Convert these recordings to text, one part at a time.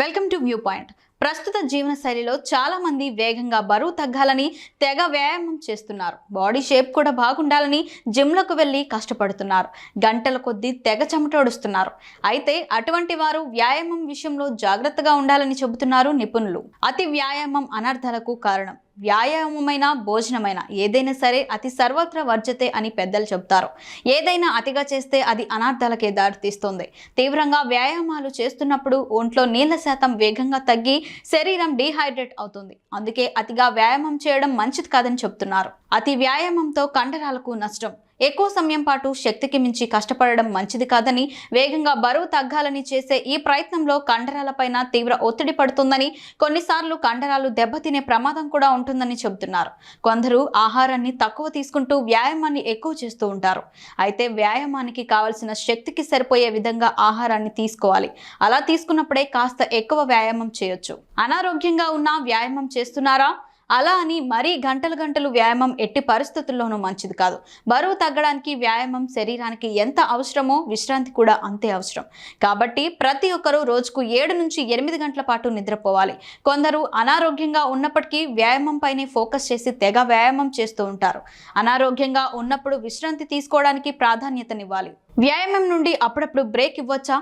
Welcome to view point. ప్రస్తుత జీవన శైలిలో చాలామంది వేగంగా బరువు తగ్గాలని తెగ వ్యాయామం చేస్తున్నారు. బాడీ షేప్ కూడా బాగుండాలని జిమ్లకు వెళ్ళి కష్టపడుతున్నారు. గంటల కొద్దీ తెగ చెమటోడుస్తున్నారు. అయితే అటువంటి వారు వ్యాయామం విషయంలో జాగ్రత్తగా ఉండాలని చెబుతున్నారు నిపుణులు. అతి వ్యాయామం అనర్థాలకు కారణం. వ్యాయామమైన భోజనమైన ఏదైనా సరే అతి సర్వత్ర వర్జతే అని పెద్దలు చెబుతారు. ఏదైనా అతిగా చేస్తే అది అనార్థాలకే దారితీస్తుంది. తీవ్రంగా వ్యాయామాలు చేస్తున్నప్పుడు ఒంట్లో నీళ్ళ శాతం వేగంగా తగ్గి శరీరం డీహైడ్రేట్ అవుతుంది. అందుకే అతిగా వ్యాయామం చేయడం మంచిది కాదని చెప్తున్నారు అతి వ్యాయామంతో కండరాలకు నష్టం. ఎక్కువ సమయం పాటు శక్తికి మించి కష్టపడడం మంచిది కాదని వేగంగా బరువు తగ్గాలని చేసే ఈ ప్రయత్నంలో కండరాలపైన తీవ్ర ఒత్తిడి పడుతుందని కొన్నిసార్లు కండరాలు దెబ్బతినే ప్రమాదం కూడా ఉంటుందని చెబుతున్నారు. కొందరు ఆహారాన్ని తక్కువ తీసుకుంటూ వ్యాయామాన్ని ఎక్కువ చేస్తూ ఉంటారు. అయితే వ్యాయామానికి కావలసిన శక్తికి సరిపోయే విధంగా ఆహారాన్ని తీసుకోవాలి. అలా తీసుకున్నప్పుడే కాస్త ఎక్కువ వ్యాయామం చేయొచ్చు. అనారోగ్యంగా ఉన్న వ్యాయామం చేస్తున్నారా? అలా అని మరీ గంటలు గంటలు వ్యాయామం ఎట్టి పరిస్థితుల్లోనూ మంచిది కాదు. బరువు తగ్గడానికి వ్యాయామం శరీరానికి ఎంత అవసరమో విశ్రాంతి కూడా అంతే అవసరం. కాబట్టి ప్రతి ఒక్కరూ రోజుకు ఏడు నుంచి ఎనిమిది గంటల పాటు నిద్రపోవాలి. కొందరు అనారోగ్యంగా ఉన్నప్పటికీ వ్యాయామం పైనే ఫోకస్ చేసి తెగ వ్యాయామం చేస్తూ ఉంటారు. అనారోగ్యంగా ఉన్నప్పుడు విశ్రాంతి తీసుకోవడానికి ప్రాధాన్యతనివ్వాలి. వ్యాయామం నుండి అప్పుడప్పుడు బ్రేక్ ఇవ్వచ్చా?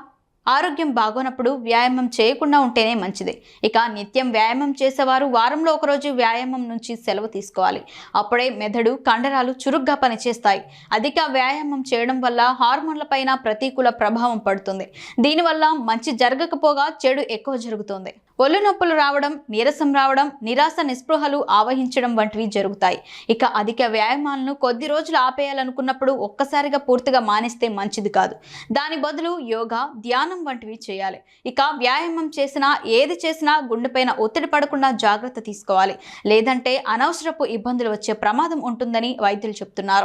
ఆరోగ్యం బాగోనప్పుడు వ్యాయామం చేయకుండా ఉంటేనే మంచిది. ఇక నిత్యం వ్యాయామం చేసేవారు వారంలో ఒకరోజు వ్యాయామం నుంచి సెలవు తీసుకోవాలి. అప్పుడే మెదడు కండరాలు చురుగ్గా పనిచేస్తాయి. అధిక వ్యాయామం చేయడం వల్ల హార్మోన్లపైన ప్రతికూల ప్రభావం పడుతుంది. దీనివల్ల మంచి జరగకపోగా చెడు ఎక్కువ జరుగుతుంది. ఒళ్ళు నొప్పులు రావడం నీరసం రావడం నిరాశ నిస్పృహలు ఆవహించడం వంటివి జరుగుతాయి. ఇక అధిక వ్యాయామాలను కొద్ది రోజులు ఆపేయాలనుకున్నప్పుడు ఒక్కసారిగా పూర్తిగా మానేస్తే మంచిది కాదు. దాని బదులు యోగా ధ్యానం వంటివి చేయాలి. ఇక వ్యాయామం చేసినా ఏది చేసినా గుండెపైన ఒత్తిడి పడకుండా జాగ్రత్త తీసుకోవాలి. లేదంటే అనవసరపు ఇబ్బందులు వచ్చే ప్రమాదం ఉంటుందని వైద్యులు చెప్తున్నారు.